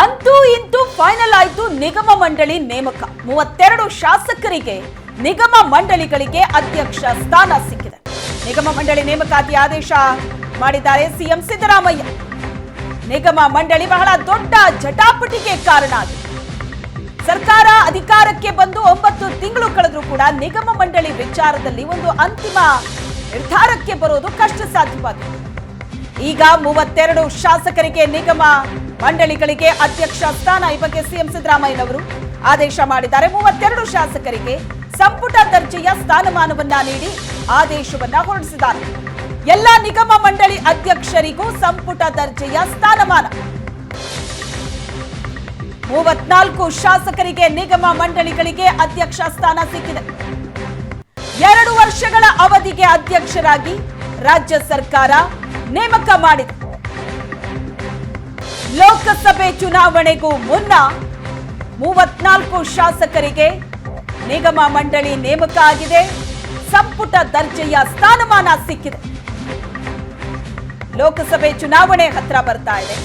ಅಂತೂ ಇಂತೂ ಫೈನಲ್ ಆಯಿತು ನಿಗಮ ಮಂಡಳಿ ನೇಮಕ. ಮೂವತ್ತೆರಡು ಶಾಸಕರಿಗೆ ನಿಗಮ ಮಂಡಳಿಗಳಿಗೆ ಅಧ್ಯಕ್ಷ ಸ್ಥಾನ ಸಿಕ್ಕಿದೆ. ನಿಗಮ ಮಂಡಳಿ ನೇಮಕಾತಿ ಆದೇಶ ಮಾಡಿದ್ದಾರೆ ಸಿಎಂ ಸಿದ್ದರಾಮಯ್ಯ. ನಿಗಮ ಮಂಡಳಿ ಬಹಳ ದೊಡ್ಡ ಜಟಾಪಟಿಗೆ ಕಾರಣ ಆಗಿದೆ. ಸರ್ಕಾರ ಅಧಿಕಾರಕ್ಕೆ ಬಂದು ಒಂಬತ್ತು ತಿಂಗಳು ಕಳೆದರೂ ಕೂಡ ನಿಗಮ ಮಂಡಳಿ ವಿಚಾರದಲ್ಲಿ ಒಂದು ಅಂತಿಮ ನಿರ್ಧಾರಕ್ಕೆ ಬರೋದು ಕಷ್ಟ ಸಾಧ್ಯವಾಗಿದೆ ಈಗ ಮೂವತ್ತೆರಡು ಶಾಸಕರಿಗೆ ನಿಗಮ ಮಂಡಳಿಗಳಿಗೆ ಅಧ್ಯಕ್ಷ ಸ್ಥಾನ ಈ ಬಗ್ಗೆ ಸಿಎಂ ಸಿದ್ದರಾಮಯ್ಯನವರು ಆದೇಶ ಮಾಡಿದ್ದಾರೆ. ಮೂವತ್ತೆರಡು ಶಾಸಕರಿಗೆ ಸಂಪುಟ ದರ್ಜೆಯ ಸ್ಥಾನಮಾನವನ್ನ ನೀಡಿ ಆದೇಶವನ್ನ ಹೊರಡಿಸಿದ್ದಾರೆ. ಎಲ್ಲ ನಿಗಮ ಮಂಡಳಿ ಅಧ್ಯಕ್ಷರಿಗೂ ಸಂಪುಟ ದರ್ಜೆಯ ಸ್ಥಾನಮಾನ. ಮೂವತ್ನಾಲ್ಕು ಶಾಸಕರಿಗೆ ನಿಗಮ ಮಂಡಳಿಗಳಿಗೆ ಅಧ್ಯಕ್ಷ ಸ್ಥಾನ ಸಿಕ್ಕಿದೆ. ಎರಡು ವರ್ಷಗಳ ಅವಧಿಗೆ ಅಧ್ಯಕ್ಷರಾಗಿ ರಾಜ್ಯ ಸರ್ಕಾರ ನೇಮಕ ಮಾಡಿದೆ. ಲೋಕಸಭೆ ಚುನಾವಣೆಗೂ ಮುನ್ನ ಮೂವತ್ನಾಲ್ಕು ಶಾಸಕರಿಗೆ ನಿಗಮ ಮಂಡಳಿ ನೇಮಕ ಆಗಿದೆ. ಸಂಪುಟ ದರ್ಜೆಯ ಸ್ಥಾನಮಾನ ಸಿಕ್ಕಿದೆ. ಲೋಕಸಭೆ ಚುನಾವಣೆ ಹತ್ರ ಬರ್ತಾ ಇದೆ.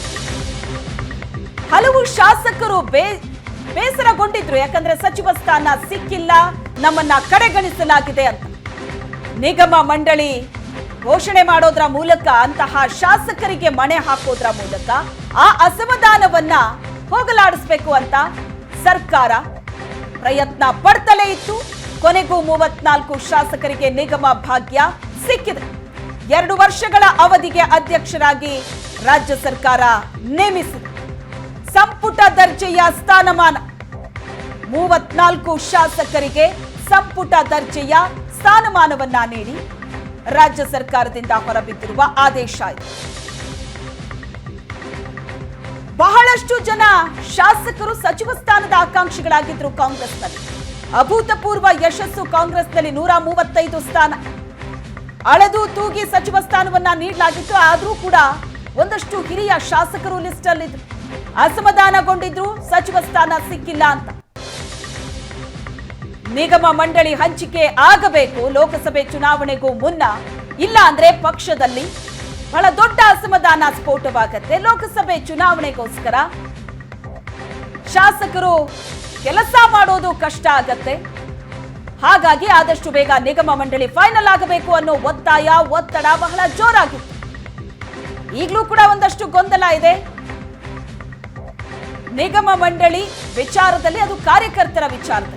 ಹಲವು ಶಾಸಕರು ಬೇ, ಬೇಸರಗೊಂಡಿದ್ರು. ಯಾಕಂದ್ರೆ ಸಚಿವ ಸ್ಥಾನ ಸಿಕ್ಕಿಲ್ಲ, ನಮ್ಮನ್ನ ಕಡೆಗಣಿಸಲಾಗಿದೆ ಅಂತ. ನಿಗಮ ಮಂಡಳಿ ಘೋಷಣೆ ಮಾಡೋದ್ರ ಮೂಲಕ ಅಂತಹ ಶಾಸಕರಿಗೆ ಮಣೆ ಹಾಕೋದ್ರ ಮೂಲಕ ಆ ಅಸಮಾಧಾನವನ್ನ ಹೋಗಲಾಡಿಸ್ಬೇಕು ಅಂತ ಸರ್ಕಾರ ಪ್ರಯತ್ನ ಪಡ್ತಲೇ ಇತ್ತು. ಕೊನೆಗೂ ಮೂವತ್ನಾಲ್ಕು ಶಾಸಕರಿಗೆ ನಿಗಮ ಭಾಗ್ಯ ಸಿಕ್ಕಿದೆ. ಎರಡು ವರ್ಷಗಳ ಅವಧಿಗೆ ಅಧ್ಯಕ್ಷರಾಗಿ ರಾಜ್ಯ ಸರ್ಕಾರ ನೇಮಿಸಿದೆ. ಸಂಪುಟ ದರ್ಜೆಯ ಸ್ಥಾನಮಾನ. ಮೂವತ್ನಾಲ್ಕು ಶಾಸಕರಿಗೆ ಸಂಪುಟ ದರ್ಜೆಯ ಸ್ಥಾನಮಾನವನ್ನ ನೀಡಿ ರಾಜ್ಯ ಸರ್ಕಾರದಿಂದ ಹೊರಬಿದ್ದಿರುವ ಆದೇಶ ಇದೆ. ಬಹಳಷ್ಟು ಜನ ಶಾಸಕರು ಸಚಿವ ಸ್ಥಾನದ ಆಕಾಂಕ್ಷಿಗಳಾಗಿದ್ದರು ಕಾಂಗ್ರೆಸ್ನಲ್ಲಿ. ಅಭೂತಪೂರ್ವ ಯಶಸ್ಸು ಕಾಂಗ್ರೆಸ್ನಲ್ಲಿ ನೂರ ಮೂವತ್ತೈದು ಸ್ಥಾನ. ಅಳೆದು ತೂಗಿ ಸಚಿವ ಸ್ಥಾನವನ್ನ ನೀಡಲಾಗಿತ್ತು, ಆದರೂ ಕೂಡ ಒಂದಷ್ಟು ಹಿರಿಯ ಶಾಸಕರು ಲಿಸ್ಟ್ ಅಲ್ಲಿದ್ರು ಅಸಮಾಧಾನಗೊಂಡಿದ್ರು, ಸಚಿವ ಸ್ಥಾನ ಸಿಕ್ಕಿಲ್ಲ ಅಂತ. ನಿಗಮ ಮಂಡಳಿ ಹಂಚಿಕೆ ಆಗಬೇಕು, ಲೋಕಸಭೆ ಚುನಾವಣೆಗೂ ಮುನ್ನ. ಇಲ್ಲ ಅಂದ್ರೆ ಪಕ್ಷದಲ್ಲಿ ಬಹಳ ದೊಡ್ಡ ಅಸಮಾಧಾನ ಸ್ಫೋಟವಾಗತ್ತೆ. ಲೋಕಸಭೆ ಚುನಾವಣೆಗೋಸ್ಕರ ಶಾಸಕರು ಕೆಲಸ ಮಾಡೋದು ಕಷ್ಟ ಆಗತ್ತೆ. ಹಾಗಾಗಿ ಆದಷ್ಟು ಬೇಗ ನಿಗಮ ಮಂಡಳಿ ಫೈನಲ್ ಆಗಬೇಕು ಅನ್ನೋ ಒತ್ತಾಯ, ಒತ್ತಡ ಬಹಳ ಜೋರಾಗಿತ್ತು. ಈಗಲೂ ಕೂಡ ಒಂದಷ್ಟು ಗೊಂದಲ ಇದೆ. ನಿಗಮ ಮಂಡಳಿ ವಿಚಾರದಲ್ಲಿ ಅದು ಕಾರ್ಯಕರ್ತರ ವಿಚಾರದಲ್ಲಿ.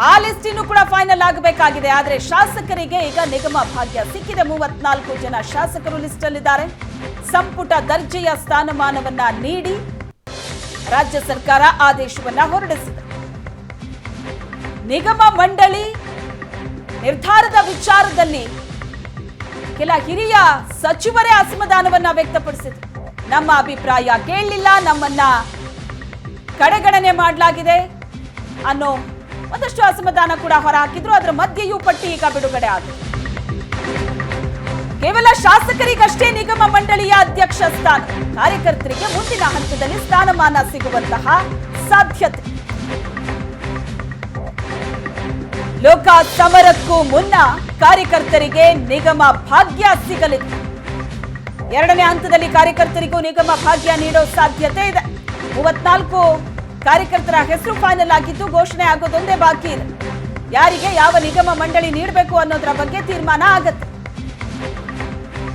ಆ ಲಿಸ್ಟ್ ಇನ್ನು ಕೂಡ ಫೈನಲ್ ಆಗಬೇಕಾಗಿದೆ. ಆದರೆ ಶಾಸಕರಿಗೆ ಈಗ ನಿಗಮ ಭಾಗ್ಯ ಸಿಕ್ಕಿದೆ. ಮೂವತ್ನಾಲ್ಕು ಜನ ಶಾಸಕರು ಲಿಸ್ಟ್ ಅಲ್ಲಿದ್ದಾರೆ. ಸಂಪುಟ ದರ್ಜೆಯ ಸ್ಥಾನಮಾನವನ್ನ ನೀಡಿ ರಾಜ್ಯ ಸರ್ಕಾರ ಆದೇಶವನ್ನ ಹೊರಡಿಸಿದೆ. ನಿಗಮ ಮಂಡಳಿ ನಿರ್ಧಾರದ ವಿಚಾರದಲ್ಲಿ ಕೆಲ ಹಿರಿಯ ಸಚಿವರೇ ಅಸಮಾಧಾನವನ್ನ ವ್ಯಕ್ತಪಡಿಸಿದ್ರು. ನಮ್ಮ ಅಭಿಪ್ರಾಯ ಕೇಳಲಿಲ್ಲ. ನಮ್ಮನ್ನ ಕಡೆಗಣನೆ ಮಾಡಲಾಗಿದೆ ಅನ್ನೋ ಒಂದಷ್ಟು ಅಸಮಾಧಾನ ಕೂಡ ಹೊರಹಾಕಿದ್ರು. ಅದರ ಮಧ್ಯೆಯೂ ಪಟ್ಟಿ ಈಗ ಬಿಡುಗಡೆ ಆಗಿದೆ. ಕೇವಲ ಶಾಸಕರಿಗಷ್ಟೇ ನಿಗಮ ಮಂಡಳಿಯ ಅಧ್ಯಕ್ಷ ಸ್ಥಾನ, ಕಾರ್ಯಕರ್ತರಿಗೆ ಮುಂದಿನ ಹಂತದಲ್ಲಿ ಸ್ಥಾನಮಾನ ಸಿಗುವಂತಹ ಸಾಧ್ಯತೆ. ಲೋಕ ಸಮರಕ್ಕೂ ಮುನ್ನ ಕಾರ್ಯಕರ್ತರಿಗೆ ನಿಗಮ ಭಾಗ್ಯ ಸಿಗಲಿದೆ. ಎರಡನೇ ಹಂತದಲ್ಲಿ ಕಾರ್ಯಕರ್ತರಿಗೂ ನಿಗಮ ಭಾಗ್ಯ ನೀಡೋ ಸಾಧ್ಯತೆ ಇದೆ. ಮೂವತ್ನಾಲ್ಕು ಕಾರ್ಯಕರ್ತರ ಹೆಸರು ಫೈನಲ್ ಆಗಿದ್ದು ಘೋಷಣೆ ಆಗೋದೊಂದೇ ಬಾಕಿ ಇದೆ. ಯಾರಿಗೆ ಯಾವ ನಿಗಮ ಮಂಡಳಿ ನೀಡಬೇಕು ಅನ್ನೋದರ ಬಗ್ಗೆ ತೀರ್ಮಾನ ಆಗತ್ತೆ.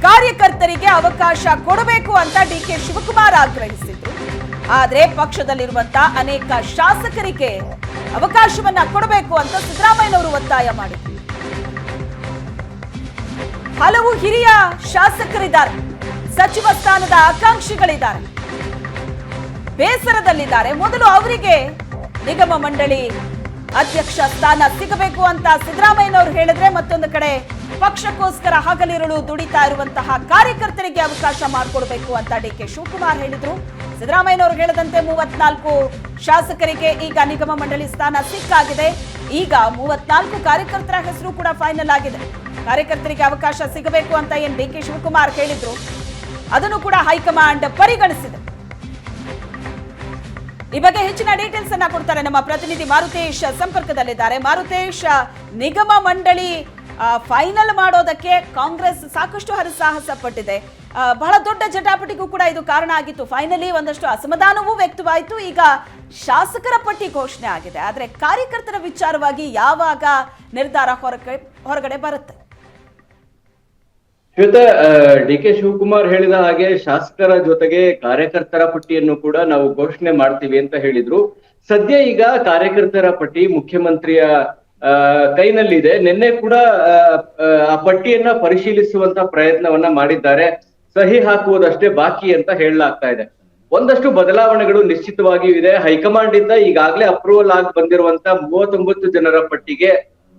ಕಾರ್ಯಕರ್ತರಿಗೆ ಅವಕಾಶ ಕೊಡಬೇಕು ಅಂತ ಡಿ ಕೆ ಶಿವಕುಮಾರ್ ಆಗ್ರಹಿಸಿದ್ರು. ಆದ್ರೆ ಪಕ್ಷದಲ್ಲಿರುವಂತ ಅನೇಕ ಶಾಸಕರಿಗೆ ಅವಕಾಶವನ್ನ ಕೊಡಬೇಕು ಅಂತ ಸಿದ್ದರಾಮಯ್ಯನವರು ಒತ್ತಾಯ ಮಾಡಿದ್ರು. ಹಲವು ಹಿರಿಯ ಶಾಸಕರಿದ್ದಾರೆ. ಸಚಿವ ಸ್ಥಾನದ ಆಕಾಂಕ್ಷಿಗಳಿದ್ದಾರೆ. ಬೇಸರದಲ್ಲಿದ್ದಾರೆ. ಮೊದಲು ಅವರಿಗೆ ನಿಗಮ ಮಂಡಳಿ ಅಧ್ಯಕ್ಷ ಸ್ಥಾನ ಸಿಗಬೇಕು ಅಂತ ಸಿದ್ದರಾಮಯ್ಯನವರು ಹೇಳಿದ್ರೆ ಮತ್ತೊಂದು ಕಡೆ ಪಕ್ಷಕ್ಕೋಸ್ಕರ ಹಗಲಿರುಳು ದುಡಿತಾ ಇರುವಂತಹ ಕಾರ್ಯಕರ್ತರಿಗೆ ಅವಕಾಶ ಮಾಡಿಕೊಡ್ಬೇಕು ಅಂತ ಡಿ ಕೆ ಶಿವಕುಮಾರ್ ಹೇಳಿದ್ರು. ಸಿದ್ದರಾಮಯ್ಯನವರು ಹೇಳದಂತೆ ಮೂವತ್ನಾಲ್ಕು ಶಾಸಕರಿಗೆ ಈಗ ನಿಗಮ ಮಂಡಳಿ ಸ್ಥಾನ ಸಿಕ್ಕಾಗಿದೆ. ಈಗ ಮೂವತ್ನಾಲ್ಕು ಕಾರ್ಯಕರ್ತರ ಹೆಸರು ಕೂಡ ಫೈನಲ್ ಆಗಿದೆ. ಕಾರ್ಯಕರ್ತರಿಗೆ ಅವಕಾಶ ಸಿಗಬೇಕು ಅಂತ ಏನ್ ಡಿ ಕೆ ಶಿವಕುಮಾರ್ ಹೇಳಿದ್ರು. ಅದನ್ನು ಕೂಡ ಹೈಕಮಾಂಡ್ ಪರಿಗಣಿಸಿದೆ. ಈ ಬಗ್ಗೆ ಹೆಚ್ಚಿನ ಡೀಟೇಲ್ಸ್ ಅನ್ನ ಕೊಡ್ತಾರೆ ನಮ್ಮ ಪ್ರತಿನಿಧಿ ಮಾರುತೇಶ್ ಸಂಪರ್ಕದಲ್ಲಿದ್ದಾರೆ. ಮಾರುತೇಶ್, ನಿಗಮ ಮಂಡಳಿ ಫೈನಲ್ ಮಾಡೋದಕ್ಕೆ ಕಾಂಗ್ರೆಸ್ ಸಾಕಷ್ಟು ಹರಸಾಹಸ ಪಟ್ಟಿದೆ. ಬಹಳ ದೊಡ್ಡ ಜಟಾಪಟಿಗೂ ಕೂಡ ಇದು ಕಾರಣ ಆಗಿತ್ತು. ಫೈನಲಿ ಒಂದಷ್ಟು ಅಸಮಾಧಾನವೂ ವ್ಯಕ್ತವಾಯಿತು. ಈಗ ಶಾಸಕರ ಪಟ್ಟಿ ಘೋಷಣೆ ಆಗಿದೆ. ಆದರೆ ಕಾರ್ಯಕರ್ತರ ವಿಚಾರವಾಗಿ ಯಾವಾಗ ನಿರ್ಧಾರ ಹೊರಗೆ ಹೊರಗಡೆ ಬರುತ್ತೆ? ಶ್ವೇತ ಡಿ ಕೆ ಶಿವಕುಮಾರ್ ಹೇಳಿದ ಹಾಗೆ ಶಾಸಕರ ಜೊತೆಗೆ ಕಾರ್ಯಕರ್ತರ ಪಟ್ಟಿಯನ್ನು ಕೂಡ ನಾವು ಘೋಷಣೆ ಮಾಡ್ತೀವಿ ಅಂತ ಹೇಳಿದ್ರು. ಸದ್ಯ ಈಗ ಕಾರ್ಯಕರ್ತರ ಪಟ್ಟಿ ಮುಖ್ಯಮಂತ್ರಿಯ ಕೈನಲ್ಲಿದೆ. ನಿನ್ನೆ ಕೂಡ ಆ ಪಟ್ಟಿಯನ್ನ ಪರಿಶೀಲಿಸುವಂತ ಪ್ರಯತ್ನವನ್ನ ಮಾಡಿದ್ದಾರೆ. ಸಹಿ ಹಾಕುವುದಷ್ಟೇ ಬಾಕಿ ಅಂತ ಹೇಳಲಾಗ್ತಾ ಇದೆ. ಒಂದಷ್ಟು ಬದಲಾವಣೆಗಳು ನಿಶ್ಚಿತವಾಗಿಯೂ ಇದೆ. ಹೈಕಮಾಂಡ್ ಇಂದ ಈಗಾಗಲೇ ಅಪ್ರೂವಲ್ ಆಗಿ ಬಂದಿರುವಂತ ಮೂವತ್ತೊಂಬತ್ತು ಜನರ ಪಟ್ಟಿಗೆ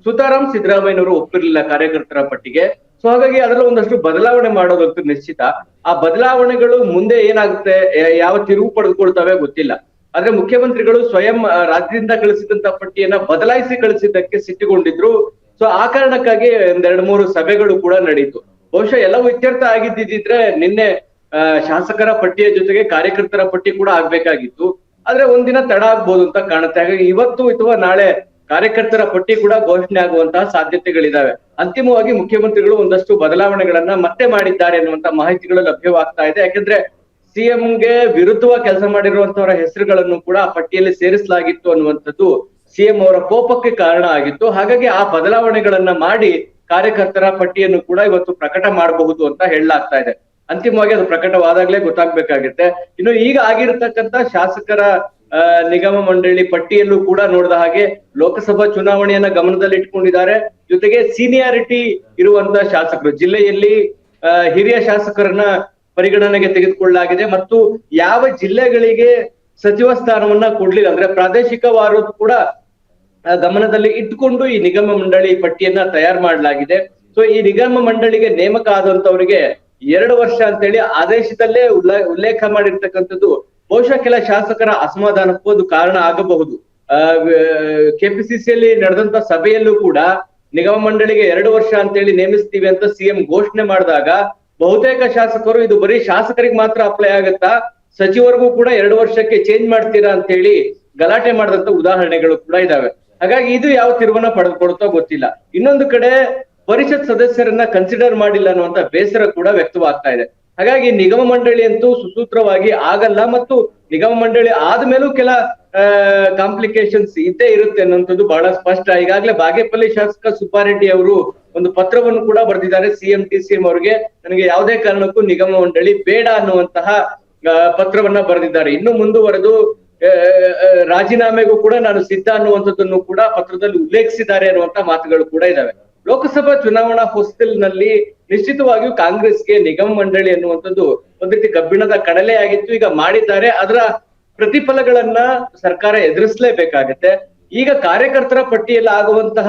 ಸುತಾರಾಮ್ ಸಿದ್ದರಾಮಯ್ಯನವರು ಒಪ್ಪಿರಲಿಲ್ಲ ಕಾರ್ಯಕರ್ತರ ಪಟ್ಟಿಗೆ. ಸೊ ಹಾಗಾಗಿ ಅದರಲ್ಲಿ ಒಂದಷ್ಟು ಬದಲಾವಣೆ ಮಾಡೋದಂತೂ ನಿಶ್ಚಿತ. ಆ ಬದಲಾವಣೆಗಳು ಮುಂದೆ ಏನಾಗುತ್ತೆ? ಯಾವ ತಿರುವು ಪಡೆದುಕೊಳ್ತವೆ ಗೊತ್ತಿಲ್ಲ. ಆದ್ರೆ ಮುಖ್ಯಮಂತ್ರಿಗಳು ಸ್ವಯಂ ರಾಜ್ಯದಿಂದ ಕಳಿಸಿದಂತ ಪಟ್ಟಿಯನ್ನ ಬದಲಾಯಿಸಿ ಕಳಿಸಿದ್ದಕ್ಕೆ ಸಿಟ್ಟುಗೊಂಡಿದ್ರು ಸೊ ಆ ಕಾರಣಕ್ಕಾಗಿ ಒಂದೆರಡು ಮೂರು ಸಭೆಗಳು ಕೂಡ ನಡೀತು. ಬಹುಶಃ ಎಲ್ಲವೂ ಇತ್ಯರ್ಥ ಆಗಿದ್ದಿದ್ರೆ ನಿನ್ನೆ ಶಾಸಕರ ಪಟ್ಟಿಯ ಜೊತೆಗೆ ಕಾರ್ಯಕರ್ತರ ಪಟ್ಟಿ ಕೂಡ ಆಗ್ಬೇಕಾಗಿತ್ತು. ಆದ್ರೆ ಒಂದಿನ ತಡ ಆಗ್ಬೋದು ಅಂತ ಕಾಣುತ್ತೆ. ಹಾಗಾಗಿ ಇವತ್ತು ಅಥವಾ ನಾಳೆ ಕಾರ್ಯಕರ್ತರ ಪಟ್ಟಿ ಕೂಡ ಘೋಷಣೆ ಆಗುವಂತಹ ಸಾಧ್ಯತೆಗಳಿದಾವೆ. ಅಂತಿಮವಾಗಿ ಮುಖ್ಯಮಂತ್ರಿಗಳು ಒಂದಷ್ಟು ಬದಲಾವಣೆಗಳನ್ನ ಮತ್ತೆ ಮಾಡಿದ್ದಾರೆ ಅನ್ನುವಂತ ಮಾಹಿತಿಗಳು ಲಭ್ಯವಾಗ್ತಾ ಇದೆ. ಯಾಕಂದ್ರೆ ಸಿಎಂಗೆ ವಿರುದ್ಧವಾಗಿ ಕೆಲಸ ಮಾಡಿರುವಂತವರ ಹೆಸರುಗಳನ್ನು ಕೂಡ ಆ ಪಟ್ಟಿಯಲ್ಲಿ ಸೇರಿಸಲಾಗಿತ್ತು ಅನ್ನುವಂಥದ್ದು ಸಿಎಂ ಅವರ ಕೋಪಕ್ಕೆ ಕಾರಣ ಆಗಿತ್ತು. ಹಾಗಾಗಿ ಆ ಬದಲಾವಣೆಗಳನ್ನ ಮಾಡಿ ಕಾರ್ಯಕರ್ತರ ಪಟ್ಟಿಯನ್ನು ಕೂಡ ಇವತ್ತು ಪ್ರಕಟ ಮಾಡಬಹುದು ಅಂತ ಹೇಳಲಾಗ್ತಾ ಇದೆ. ಅಂತಿಮವಾಗಿ ಅದು ಪ್ರಕಟವಾದಾಗಲೇ ಗೊತ್ತಾಗ್ಬೇಕಾಗುತ್ತೆ. ಇನ್ನು ಈಗ ಆಗಿರತಕ್ಕಂತ ಶಾಸಕರ ನಿಗಮ ಮಂಡಳಿ ಪಟ್ಟಿಯಲ್ಲೂ ಕೂಡ ನೋಡಿದ ಹಾಗೆ ಲೋಕಸಭಾ ಚುನಾವಣೆಯನ್ನ ಗಮನದಲ್ಲಿ ಇಟ್ಕೊಂಡಿದ್ದಾರೆ ಜೊತೆಗೆ ಸೀನಿಯಾರಿಟಿ ಇರುವಂತ ಶಾಸಕರು, ಜಿಲ್ಲೆಯಲ್ಲಿ ಹಿರಿಯ ಶಾಸಕರನ್ನ ಪರಿಗಣನೆಗೆ ತೆಗೆದುಕೊಳ್ಳಲಾಗಿದೆ ಮತ್ತು ಯಾವ ಜಿಲ್ಲೆಗಳಿಗೆ ಸಚಿವ ಸ್ಥಾನವನ್ನ ಕೊಡ್ಲಿಲ್ಲ, ಅಂದ್ರೆ ಪ್ರಾದೇಶಿಕವಾರು ಕೂಡ ಗಮನದಲ್ಲಿ ಇಟ್ಟುಕೊಂಡು ಈ ನಿಗಮ ಮಂಡಳಿ ಪಟ್ಟಿಯನ್ನ ತಯಾರು ಮಾಡಲಾಗಿದೆ. ಸೊ ಈ ನಿಗಮ ಮಂಡಳಿಗೆ ನೇಮಕ ಆದಂತವರಿಗೆ ಎರಡು ವರ್ಷ ಅಂತೇಳಿ ಆದೇಶದಲ್ಲೇ ಉಲ್ಲ- ಉಲ್ಲೇಖ ಮಾಡಿರ್ತಕ್ಕಂಥದ್ದು ಬಹುಶಃ ಕೆಲ ಶಾಸಕರ ಅಸಮಾಧಾನಕ್ಕೂ ಅದು ಕಾರಣ ಆಗಬಹುದು. ಕೆಪಿಸಿಸಿಯಲ್ಲಿ ನಡೆದಂತ ಸಭೆಯಲ್ಲೂ ಕೂಡ ನಿಗಮ ಮಂಡಳಿಗೆ ಎರಡು ವರ್ಷ ಅಂತೇಳಿ ನೇಮಿಸ್ತೀವಿ ಅಂತ ಸಿಎಂ ಘೋಷಣೆ ಮಾಡಿದಾಗ ಬಹುತೇಕ ಶಾಸಕರು ಇದು ಬರೀ ಶಾಸಕರಿಗೆ ಮಾತ್ರ ಅಪ್ಲೈ ಆಗತ್ತಾ, ಸಚಿವರಿಗೂ ಕೂಡ ಎರಡು ವರ್ಷಕ್ಕೆ ಚೇಂಜ್ ಮಾಡ್ತೀರಾ ಅಂತ ಹೇಳಿ ಗಲಾಟೆ ಮಾಡಿದಂತ ಉದಾಹರಣೆಗಳು ಕೂಡ ಇದಾವೆ. ಹಾಗಾಗಿ ಇದು ಯಾವ ತಿರುವನ್ನ ಪಡೆದುಕೊಡುತ್ತೋ ಗೊತ್ತಿಲ್ಲ. ಇನ್ನೊಂದು ಕಡೆ ಪರಿಷತ್ ಸದಸ್ಯರನ್ನ ಕನ್ಸಿಡರ್ ಮಾಡಿಲ್ಲ ಅನ್ನುವಂತ ಬೇಸರ ಕೂಡ ವ್ಯಕ್ತವಾಗ್ತಾ ಇದೆ. ಹಾಗಾಗಿ ನಿಗಮ ಮಂಡಳಿ ಅಂತೂ ಸುಸೂತ್ರವಾಗಿ ಆಗಲ್ಲ ಮತ್ತು ನಿಗಮ ಮಂಡಳಿ ಆದ್ಮೇಲೂ ಕೆಲ ಕಾಂಪ್ಲಿಕೇಶನ್ಸ್ ಇದ್ದೇ ಇರುತ್ತೆ ಅನ್ನೋಂಥದ್ದು ಬಹಳ ಸ್ಪಷ್ಟ. ಈಗಾಗಲೇ ಬಾಗೇಪಲ್ಲಿ ಶಾಸಕ ಸುಬ್ಬಾರೆಡ್ಡಿ ಅವರು ಒಂದು ಪತ್ರವನ್ನು ಕೂಡ ಬರೆದಿದ್ದಾರೆ. ಸಿಎಂ ಟಿ ಸಿಎಂ ಅವರಿಗೆ. ನನಗೆ ಯಾವುದೇ ಕಾರಣಕ್ಕೂ ನಿಗಮ ಮಂಡಳಿ ಬೇಡ ಅನ್ನುವಂತಹ ಪತ್ರವನ್ನ ಬರೆದಿದ್ದಾರೆ. ಇನ್ನು ಮುಂದುವರೆದು ರಾಜೀನಾಮೆಗೂ ಕೂಡ ನಾನು ಸಿದ್ಧ ಅನ್ನುವಂಥದ್ದನ್ನು ಕೂಡ ಪತ್ರದಲ್ಲಿ ಉಲ್ಲೇಖಿಸಿದ್ದಾರೆ ಅನ್ನುವಂತ ಮಾತುಗಳು ಕೂಡ ಇದಾವೆ. ಲೋಕಸಭಾ ಚುನಾವಣಾ ಹೊಸ್ತಿಲ್ನಲ್ಲಿ ನಿಶ್ಚಿತವಾಗಿಯೂ ಕಾಂಗ್ರೆಸ್ಗೆ ನಿಗಮ ಮಂಡಳಿ ಅನ್ನುವಂಥದ್ದು ಒಂದ್ ರೀತಿ ಕಬ್ಬಿಣದ ಕಡಲೆ ಆಗಿತ್ತು. ಈಗ ಮಾಡಿದ್ದಾರೆ. ಅದರ ಪ್ರತಿಫಲಗಳನ್ನ ಸರ್ಕಾರ ಎದುರಿಸಲೇಬೇಕಾಗತ್ತೆ. ಈಗ ಕಾರ್ಯಕರ್ತರ ಪಟ್ಟಿಯಲ್ಲಿ ಆಗುವಂತಹ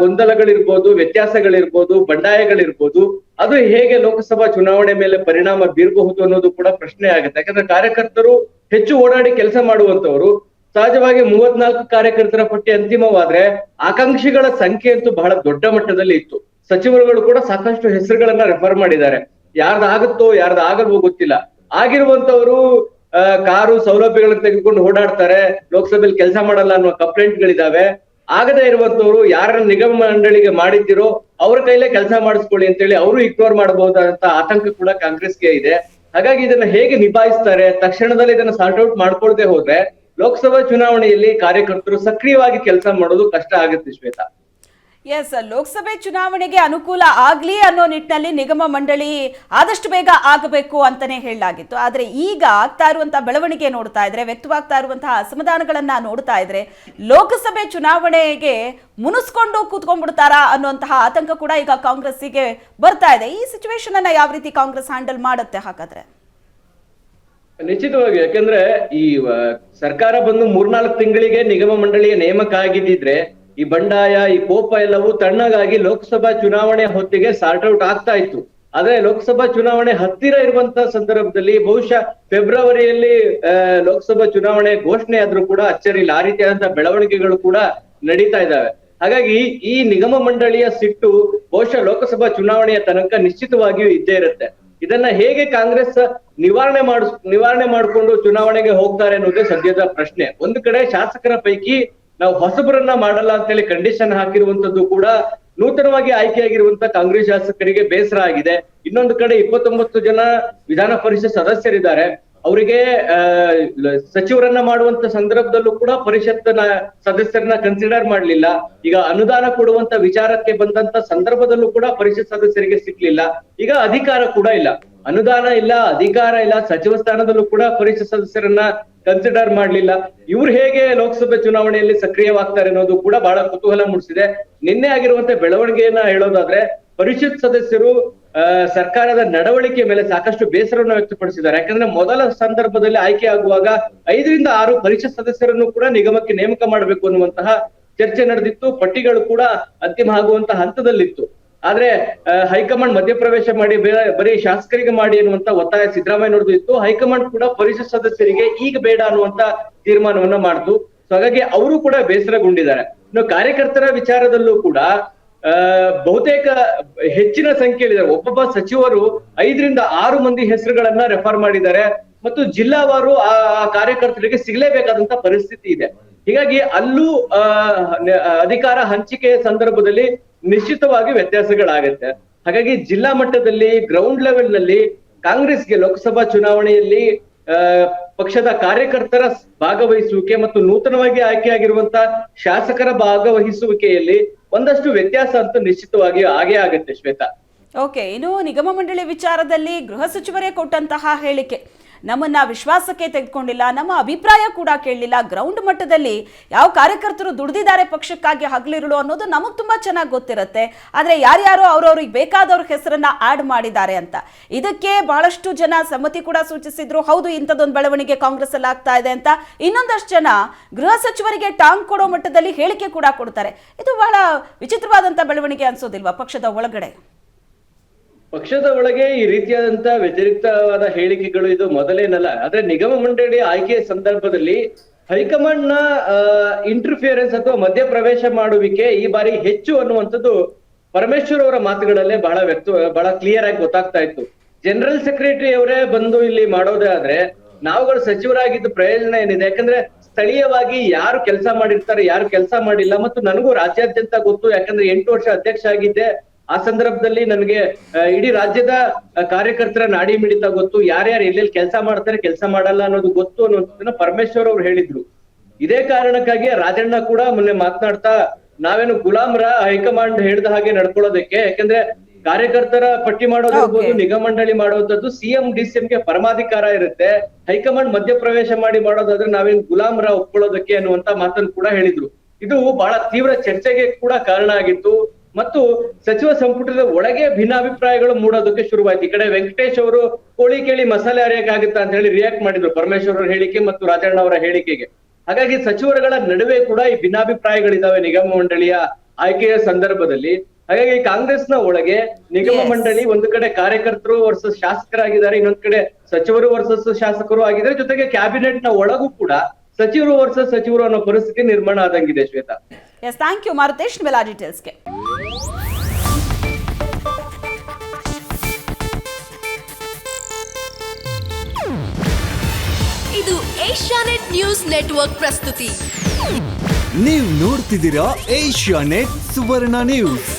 ಗೊಂದಲಗಳಿರ್ಬೋದು, ವ್ಯತ್ಯಾಸಗಳಿರ್ಬೋದು, ಬಂಡಾಯಗಳಿರ್ಬೋದು, ಅದು ಹೇಗೆ ಲೋಕಸಭಾ ಚುನಾವಣೆ ಮೇಲೆ ಪರಿಣಾಮ ಬೀರಬಹುದು ಅನ್ನೋದು ಕೂಡ ಪ್ರಶ್ನೆ ಆಗುತ್ತೆ ಯಾಕಂದ್ರೆ ಕಾರ್ಯಕರ್ತರು ಹೆಚ್ಚು ಓಡಾಡಿ ಕೆಲಸ ಮಾಡುವಂತವರು ಸಹಜವಾಗಿ ಮೂವತ್ನಾಲ್ಕು ಕಾರ್ಯಕರ್ತರ ಪಟ್ಟಿ ಅಂತಿಮವಾದ್ರೆ ಆಕಾಂಕ್ಷಿಗಳ ಸಂಖ್ಯೆ ಅಂತೂ ಬಹಳ ದೊಡ್ಡ ಮಟ್ಟದಲ್ಲಿ ಇತ್ತು. ಸಚಿವರುಗಳು ಕೂಡ ಸಾಕಷ್ಟು ಹೆಸರುಗಳನ್ನ ರೆಫರ್ ಮಾಡಿದ್ದಾರೆ. ಯಾರ್ದು ಆಗುತ್ತೋ ಗೊತ್ತಿಲ್ಲ. ಆಗಿರುವಂತವರು ಕಾರು ಸೌಲಭ್ಯಗಳನ್ನ ತೆಗೆದುಕೊಂಡು ಓಡಾಡ್ತಾರೆ, ಲೋಕಸಭೆಯಲ್ಲಿ ಕೆಲಸ ಮಾಡಲ್ಲ ಅನ್ನುವ ಕಂಪ್ಲೇಂಟ್ಗಳಿದಾವೆ ಆಗದೇ ಇರುವಂತವ್ರು ಯಾರನ್ನ ನಿಗಮ ಮಂಡಳಿಗೆ ಮಾಡಿದ್ದೀರೋ ಅವ್ರ ಕೈಲೇ ಕೆಲಸ ಮಾಡಿಸ್ಕೊಳ್ಳಿ ಅಂತೇಳಿ ಅವರು ಇಗ್ನೋರ್ ಮಾಡಬಹುದಾದಂತ ಆತಂಕ ಕೂಡ ಕಾಂಗ್ರೆಸ್ಗೆ ಇದೆ. ಹಾಗಾಗಿ ಇದನ್ನ ಹೇಗೆ ನಿಭಾಯಿಸ್ತಾರೆ, ತಕ್ಷಣದಲ್ಲಿ ಇದನ್ನ ಸಾರ್ಟ್ ಔಟ್ ಮಾಡ್ಕೊಳ್ದೆ ಹೋದ್ರೆ ಲೋಕಸಭಾ ಚುನಾವಣೆಯಲ್ಲಿ ಕಾರ್ಯಕರ್ತರು ಸಕ್ರಿಯವಾಗಿ ಕೆಲಸ ಮಾಡೋದು ಕಷ್ಟ ಆಗುತ್ತೆ ಶ್ವೇತಾ. ಎಸ್ ಲೋಕಸಭೆ ಚುನಾವಣೆಗೆ ಅನುಕೂಲ ಆಗ್ಲಿ ಅನ್ನೋ ನಿಟ್ಟಿನಲ್ಲಿ ನಿಗಮ ಮಂಡಳಿ ಆದಷ್ಟು ಬೇಗ ಆಗಬೇಕು ಅಂತಾನೆ ಹೇಳಲಾಗಿತ್ತು. ಆದ್ರೆ ಈಗ ಆಗ್ತಾ ಇರುವಂತಹ ಬೆಳವಣಿಗೆ ನೋಡ್ತಾ ಇದ್ರೆ, ವ್ಯಕ್ತವಾಗ್ತಾ ಇರುವಂತಹ ಅಸಮಾಧಾನಗಳನ್ನ ನೋಡ್ತಾ ಇದ್ರೆ, ಲೋಕಸಭೆ ಚುನಾವಣೆಗೆ ಮುನಿಸ್ಕೊಂಡು ಕೂತ್ಕೊಂಡ್ಬಿಡ್ತಾರಾ ಅನ್ನುವಂತಹ ಆತಂಕ ಕೂಡ ಈಗ ಕಾಂಗ್ರೆಸ್ಸಿಗೆ ಬರ್ತಾ ಇದೆ. ಈ ಸಿಚುವೇಶನ್ ಅನ್ನ ಯಾವ ರೀತಿ ಕಾಂಗ್ರೆಸ್ ಹ್ಯಾಂಡಲ್ ಮಾಡುತ್ತೆ ಹಾಗಾದ್ರೆ? ನಿಶ್ಚಿತವಾಗಿ, ಯಾಕಂದ್ರೆ ಈ ಸರ್ಕಾರ ಬಂದು ಮೂರ್ನಾಲ್ಕು ತಿಂಗಳಿಗೆ ನಿಗಮ ಮಂಡಳಿಯ ನೇಮಕ ಆಗಿದ್ದಿದ್ರೆ ಈ ಬಂಡಾಯ, ಈ ಕೋಪ ಎಲ್ಲವೂ ತಣ್ಣಗಾಗಿ ಲೋಕಸಭಾ ಚುನಾವಣೆ ಹೊತ್ತಿಗೆ ಸಾರ್ಟ್ ಔಟ್ ಆಗ್ತಾ ಇತ್ತು. ಆದ್ರೆ ಲೋಕಸಭಾ ಚುನಾವಣೆ ಹತ್ತಿರ ಇರುವಂತಹ ಸಂದರ್ಭದಲ್ಲಿ ಬಹುಶಃ ಫೆಬ್ರವರಿಯಲ್ಲಿ ಲೋಕಸಭಾ ಚುನಾವಣೆ ಘೋಷಣೆ ಆದ್ರೂ ಕೂಡ ಅಚ್ಚರಿ ಆ ರೀತಿಯಾದಂತಹ ಬೆಳವಣಿಗೆಗಳು ಕೂಡ ನಡೀತಾ ಇದ್ದಾವೆ. ಹಾಗಾಗಿ ಈ ನಿಗಮ ಮಂಡಳಿಯ ಸಿಟ್ಟು ಬಹುಶಃ ಲೋಕಸಭಾ ಚುನಾವಣೆಯ ತನಕ ನಿಶ್ಚಿತವಾಗಿಯೂ ಇದ್ದೇ ಇರುತ್ತೆ. ಇದನ್ನ ಹೇಗೆ ಕಾಂಗ್ರೆಸ್ ನಿವಾರಣೆ ಮಾಡ್, ನಿವಾರಣೆ ಮಾಡಿಕೊಂಡು ಚುನಾವಣೆಗೆ ಹೋಗ್ತಾರೆ ಅನ್ನೋದೇ ಸದ್ಯದ ಪ್ರಶ್ನೆ. ಒಂದು ಕಡೆ ಶಾಸಕರ ಪೈಕಿ ನಾವು ಹೊಸಬರನ್ನ ಮಾಡಲ್ಲ ಅಂತ ಹೇಳಿ ಕಂಡೀಷನ್ ಹಾಕಿರುವಂತದ್ದು ಕೂಡ ನೂತನವಾಗಿ ಆಯ್ಕೆಯಾಗಿರುವಂತ ಕಾಂಗ್ರೆಸ್ ಶಾಸಕರಿಗೆ ಬೇಸರ ಆಗಿದೆ. ಇನ್ನೊಂದು ಕಡೆ ಇಪ್ಪತ್ತೊಂಬತ್ತು ಜನ ವಿಧಾನ ಪರಿಷತ್ ಸದಸ್ಯರಿದ್ದಾರೆ. ಅವರಿಗೆ ಸಚಿವರನ್ನ ಮಾಡುವಂತ ಸಂದರ್ಭದಲ್ಲೂ ಕೂಡ ಪರಿಷತ್ನ ಸದಸ್ಯರನ್ನ ಕನ್ಸಿಡರ್ ಮಾಡ್ಲಿಲ್ಲ. ಈಗ ಅನುದಾನ ಕೊಡುವಂತ ವಿಚಾರಕ್ಕೆ ಬಂದಂತ ಸಂದರ್ಭದಲ್ಲೂ ಕೂಡ ಪರಿಷತ್ ಸದಸ್ಯರಿಗೆ ಸಿಗ್ಲಿಲ್ಲ. ಈಗ ಅಧಿಕಾರ ಕೂಡ ಇಲ್ಲ. ಅನುದಾನ ಇಲ್ಲ, ಅಧಿಕಾರ ಇಲ್ಲ, ಸಚಿವ ಸ್ಥಾನದಲ್ಲೂ ಕೂಡ ಪರಿಷತ್ ಸದಸ್ಯರನ್ನ ಕನ್ಸಿಡರ್ ಮಾಡ್ಲಿಲ್ಲ. ಇವ್ರು ಹೇಗೆ ಲೋಕಸಭೆ ಚುನಾವಣೆಯಲ್ಲಿ ಸಕ್ರಿಯವಾಗ್ತಾರೆ ಅನ್ನೋದು ಕೂಡ ಬಹಳ ಕುತೂಹಲ ಮೂಡಿಸಿದೆ. ನಿನ್ನೆ ಆಗಿರುವಂತ ಬೆಳವಣಿಗೆಯನ್ನ ಹೇಳೋದಾದ್ರೆ, ಪರಿಷತ್ ಸದಸ್ಯರು ಸರ್ಕಾರದ ನಡವಳಿಕೆ ಮೇಲೆ ಸಾಕಷ್ಟು ಬೇಸರವನ್ನು ವ್ಯಕ್ತಪಡಿಸಿದ್ದಾರೆ. ಯಾಕಂದ್ರೆ ಮೊದಲ ಸಂದರ್ಭದಲ್ಲಿ ಆಯ್ಕೆ ಆಗುವಾಗ ಐದರಿಂದ ಆರು ಪರಿಷತ್ ಸದಸ್ಯರನ್ನು ಕೂಡ ನಿಗಮಕ್ಕೆ ನೇಮಕ ಮಾಡಬೇಕು ಅನ್ನುವಂತಹ ಚರ್ಚೆ ನಡೆದಿತ್ತು. ಪಟ್ಟಿಗಳು ಕೂಡ ಅಂತಿಮ ಆಗುವಂತಹ ಹಂತದಲ್ಲಿತ್ತು. ಆದ್ರೆ ಹೈಕಮಾಂಡ್ ಮಧ್ಯಪ್ರವೇಶ ಮಾಡಿ ಬರೀ ಶಾಸಕರಿಗೆ ಮಾಡಿ ಅನ್ನುವಂತ ಒತ್ತಾಯ ಸಿದ್ದರಾಮಯ್ಯ ಇತ್ತು. ಹೈಕಮಾಂಡ್ ಕೂಡ ಪರಿಷತ್ ಸದಸ್ಯರಿಗೆ ಈಗ ಬೇಡ ಅನ್ನುವಂತ ತೀರ್ಮಾನವನ್ನ ಮಾಡ್ತು ಸೊ ಹಾಗಾಗಿ ಅವರು ಕೂಡ ಬೇಸರಗೊಂಡಿದ್ದಾರೆ. ಇನ್ನು ಕಾರ್ಯಕರ್ತರ ವಿಚಾರದಲ್ಲೂ ಕೂಡ ಬಹುತೇಕ ಹೆಚ್ಚಿನ ಸಂಖ್ಯೆಯಲ್ಲಿದ್ದಾರೆ. ಒಬ್ಬೊಬ್ಬ ಸಚಿವರು ಐದರಿಂದ ಆರು ಮಂದಿ ಹೆಸರುಗಳನ್ನ ರೆಫರ್ ಮಾಡಿದ್ದಾರೆ. ಮತ್ತು ಜಿಲ್ಲಾವಾರು ಆ ಕಾರ್ಯಕರ್ತರಿಗೆ ಸಿಗಲೇಬೇಕಾದಂತ ಪರಿಸ್ಥಿತಿ ಇದೆ. ಹೀಗಾಗಿ ಅಲ್ಲೂ ಅಧಿಕಾರ ಹಂಚಿಕೆಯ ಸಂದರ್ಭದಲ್ಲಿ ನಿಶ್ಚಿತವಾಗಿ ವ್ಯತ್ಯಾಸಗಳಾಗತ್ತೆ. ಹಾಗಾಗಿ ಜಿಲ್ಲಾ ಮಟ್ಟದಲ್ಲಿ ಗ್ರೌಂಡ್ ಲೆವೆಲ್ನಲ್ಲಿ ಕಾಂಗ್ರೆಸ್ಗೆ ಲೋಕಸಭಾ ಚುನಾವಣೆಯಲ್ಲಿ ಪಕ್ಷದ ಕಾರ್ಯಕರ್ತರ ಭಾಗವಹಿಸುವಿಕೆ ಮತ್ತು ನೂತನವಾಗಿ ಆಯ್ಕೆಯಾಗಿರುವಂತಹ ಶಾಸಕರ ಭಾಗವಹಿಸುವಿಕೆಯಲ್ಲಿ ಒಂದಷ್ಟು ವ್ಯತ್ಯಾಸ ಅಂತ ನಿಶ್ಚಿತವಾಗಿ ಆಗೇ ಆಗುತ್ತೆ ಶ್ವೇತಾ. ಓಕೆ, ಇನ್ನು ನಿಗಮ ಮಂಡಳಿ ವಿಚಾರದಲ್ಲಿ ಗೃಹ ಸಚಿವರೇ ಕೊಟ್ಟಂತಹ ಹೇಳಿಕೆ. ನಮ್ಮನ್ನ ವಿಶ್ವಾಸಕ್ಕೆ ತೆಗೆದುಕೊಂಡಿಲ್ಲ, ನಮ್ಮ ಅಭಿಪ್ರಾಯ ಕೂಡ ಕೇಳಲಿಲ್ಲ. ಗ್ರೌಂಡ್ ಮಟ್ಟದಲ್ಲಿ ಯಾವ ಕಾರ್ಯಕರ್ತರು ದುಡಿದಿದ್ದಾರೆ ಪಕ್ಷಕ್ಕಾಗಿ ಹಗಲಿರುಳು ಅನ್ನೋದು ನಮಗೆ ತುಂಬಾ ಚೆನ್ನಾಗಿ ಗೊತ್ತಿರುತ್ತೆ. ಆದರೆ ಯಾರ್ಯಾರೋ ಅವ್ರವ್ರಿಗೆ ಬೇಕಾದವ್ರ ಹೆಸರನ್ನ ಆಡ್ ಮಾಡಿದ್ದಾರೆ ಅಂತ. ಇದಕ್ಕೆ ಬಹಳಷ್ಟು ಜನ ಸಮ್ಮತಿ ಕೂಡ ಸೂಚಿಸಿದ್ರು. ಹೌದು, ಇಂಥದ್ದೊಂದು ಬೆಳವಣಿಗೆ ಕಾಂಗ್ರೆಸ್ ಅಲ್ಲಿ ಆಗ್ತಾ ಇದೆ ಅಂತ. ಇನ್ನೊಂದಷ್ಟು ಜನ ಗೃಹ ಸಚಿವರಿಗೆ ಟಾಂಗ್ ಕೊಡೋ ಮಟ್ಟದಲ್ಲಿ ಹೇಳಿಕೆ ಕೂಡ ಕೊಡ್ತಾರೆ. ಇದು ಬಹಳ ವಿಚಿತ್ರವಾದಂಥ ಬೆಳವಣಿಗೆ ಅನ್ಸೋದಿಲ್ವಾ ಪಕ್ಷದ ಒಳಗಡೆ? ಪಕ್ಷದ ಒಳಗೆ ಈ ರೀತಿಯಾದಂತ ವ್ಯತಿರಿಕ್ತವಾದ ಹೇಳಿಕೆಗಳು ಇದು ಮೊದಲೇನಲ್ಲ. ಆದ್ರೆ ನಿಗಮ ಮಂಡಳಿ ಆಯ್ಕೆಯ ಸಂದರ್ಭದಲ್ಲಿ ಹೈಕಮಾಂಡ್ನ ಇಂಟರ್ಫಿಯರೆನ್ಸ್ ಅಥವಾ ಮಧ್ಯಪ್ರವೇಶ ಮಾಡುವಿಕೆ ಈ ಬಾರಿ ಹೆಚ್ಚು ಅನ್ನುವಂಥದ್ದು ಪರಮೇಶ್ವರ್ ಅವರ ಮಾತುಗಳಲ್ಲೇ ಬಹಳ ವ್ಯಕ್ತ, ಬಹಳ ಕ್ಲಿಯರ್ ಆಗಿ ಗೊತ್ತಾಗ್ತಾ ಇತ್ತು. ಜನರಲ್ ಸೆಕ್ರೆಟರಿ ಅವರೇ ಬಂದು ಇಲ್ಲಿ ಮಾಡೋದೇ ಆದ್ರೆ ನಾವುಗಳು ಸಚಿವರಾಗಿದ್ದ ಪ್ರಯೋಜನ ಏನಿದೆ? ಯಾಕಂದ್ರೆ ಸ್ಥಳೀಯವಾಗಿ ಯಾರು ಕೆಲಸ ಮಾಡಿರ್ತಾರೆ, ಯಾರು ಕೆಲಸ ಮಾಡಿಲ್ಲ. ಮತ್ತು ನನಗೂ ರಾಜ್ಯಾದ್ಯಂತ ಗೊತ್ತು, ಯಾಕಂದ್ರೆ ಎಂಟು ವರ್ಷ ಅಧ್ಯಕ್ಷ ಆಗಿದ್ದೆ. ಆ ಸಂದರ್ಭದಲ್ಲಿ ನನಗೆ ಇಡೀ ರಾಜ್ಯದ ಕಾರ್ಯಕರ್ತರ ನಾಡಿ ಮಿಡಿತ ಗೊತ್ತು ಯಾರ್ಯಾರು ಎಲ್ಲೆಲ್ಲಿ ಕೆಲಸ ಮಾಡ್ತಾರೆ ಕೆಲಸ ಮಾಡಲ್ಲ ಅನ್ನೋದು ಗೊತ್ತು ಅನ್ನೋದನ್ನ ಪರಮೇಶ್ವರ್ ಅವ್ರು ಹೇಳಿದ್ರು. ಇದೇ ಕಾರಣಕ್ಕಾಗಿ ರಾಜಣ್ಣ ಕೂಡ ಮೊನ್ನೆ ಮಾತನಾಡ್ತಾ ನಾವೇನು ಗುಲಾಮ್ರ ಹೈಕಮಾಂಡ್ ಹೇಳಿದ ಹಾಗೆ ನಡ್ಕೊಳ್ಳೋದಕ್ಕೆ ಯಾಕಂದ್ರೆ ಕಾರ್ಯಕರ್ತರ ಪಟ್ಟಿ ಮಾಡೋದಿರ್ಬೋದು ನಿಗಮಂಡಳಿ ನಿಗಮ ಮಂಡಳಿ ಮಾಡುವಂತದ್ದು ಸಿಎಂ ಡಿಸಿಎಂ ಗೆ ಪರಮಾಧಿಕಾರ ಇರುತ್ತೆ. ಹೈಕಮಾಂಡ್ ಮಧ್ಯಪ್ರವೇಶ ಮಾಡಿ ಮಾಡೋದಾದ್ರೆ ನಾವೇನ್ ಗುಲಾಮ್ರ ಒಪ್ಕೊಳ್ಳೋದಕ್ಕೆ ಅನ್ನುವಂತ ಮಾತನ್ನು ಕೂಡ ಹೇಳಿದ್ರು. ಇದು ಬಹಳ ತೀವ್ರ ಚರ್ಚೆಗೆ ಕೂಡ ಕಾರಣ ಆಗಿತ್ತು. ಮತ್ತು ಸಚಿವ ಸಂಪುಟದ ಒಳಗೆ ಭಿನ್ನಾಭಿಪ್ರಾಯಗಳು ಮೂಡೋದಕ್ಕೆ ಶುರುವಾಯ್ತು. ಈ ಕಡೆ ವೆಂಕಟೇಶ್ ಅವರು ಕೋಳಿ ಕೇಳಿ ಮಸಾಲೆ ಅರಿಯಕ್ಕಾಗುತ್ತಾ ಅಂತ ಹೇಳಿ ರಿಯಾಕ್ಟ್ ಮಾಡಿದ್ರು ಪರಮೇಶ್ವರ್ ಅವರ ಹೇಳಿಕೆ ಮತ್ತು ರಾಜಣ್ಣ ಅವರ ಹೇಳಿಕೆಗೆ. ಹಾಗಾಗಿ ಸಚಿವರುಗಳ ನಡುವೆ ಕೂಡ ಈ ಭಿನ್ನಾಭಿಪ್ರಾಯಗಳಿದಾವೆ ನಿಗಮ ಮಂಡಳಿಯ ಆಯ್ಕೆಯ ಸಂದರ್ಭದಲ್ಲಿ. ಹಾಗಾಗಿ ಕಾಂಗ್ರೆಸ್ನ ಒಳಗೆ ನಿಗಮ ಮಂಡಳಿ ಒಂದು ಕಡೆ ಕಾರ್ಯಕರ್ತರು ವರ್ಸಸ್ ಶಾಸಕರಾಗಿದ್ದಾರೆ ಇನ್ನೊಂದ್ ಕಡೆ ಸಚಿವರು ವರ್ಸಸ್ ಶಾಸಕರು ಆಗಿದ್ದಾರೆ. ಜೊತೆಗೆ ಕ್ಯಾಬಿನೆಟ್ನ ಒಳಗೂ ಕೂಡ ಸಚಿವರು ವರ್ಷ ಸಚಿವರು ಅನ್ನೋ ಪರಿಸ್ಥಿತಿ ನಿರ್ಮಾಣ ಆದಂಗಿದೆ Shweta. Yes thank you Maruthesh ನಿಮ್ಮೆಲ್ಲ ಡೀಟೇಲ್ಸ್ಗೆ ಇದು ಏಷ್ಯಾನೆಟ್ ನ್ಯೂಸ್ ನೆಟ್ವರ್ಕ್ ಪ್ರಸ್ತುತಿ. ನೀವು ನೋಡ್ತಿದ್ದೀರಾ ಏಷ್ಯಾ ನೆಟ್ ಸುವರ್ಣ ನ್ಯೂಸ್.